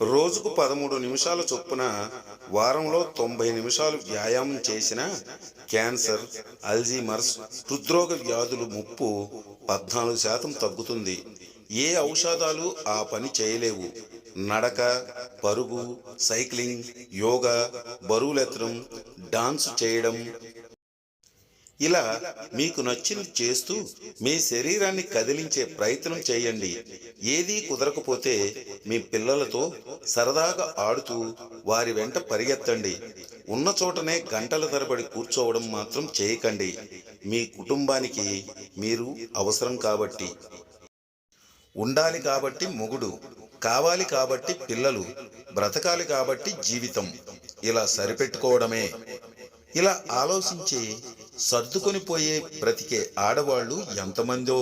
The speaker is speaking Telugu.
రోజుకు పదమూడు నిమిషాల చొప్పున వారంలో తొంభై నిమిషాలు వ్యాయామం చేసిన క్యాన్సర్ అల్జీమర్స్ హృద్రోగ వ్యాధులు ముప్పు పద్నాలుగు శాతం తగ్గుతుంది. ఏ ఔషధాలు ఆ పని చేయలేవు? నడక పరుగు సైక్లింగ్ యోగా బరువులెత్తడం డాన్స్ చేయడం ఇలా మీకు నచ్చింది చేస్తూ మీ శరీరాన్ని కదిలించే ప్రయత్నం చేయండి. ఏదీ కుదరకపోతే మీ పిల్లలతో సరదాగా ఆడుతూ వారి వెంట పరిగెత్తండి. ఉన్న చోటనే గంటల తరబడి కూర్చోవడం మాత్రం చేయకండి. మీ కుటుంబానికి మీరు అవసరం కాబట్టి. ఉండాలి కాబట్టి మొగుడు కావాలి కాబట్టి పిల్లలు బ్రతకాలి కాబట్టి జీవితం. ఇలా సరిపెట్టుకోవడమే. ఇలా ఆలోచించి సర్దుకొని పోయే బ్రతికే ఆడవాళ్ళు ఎంతమందో.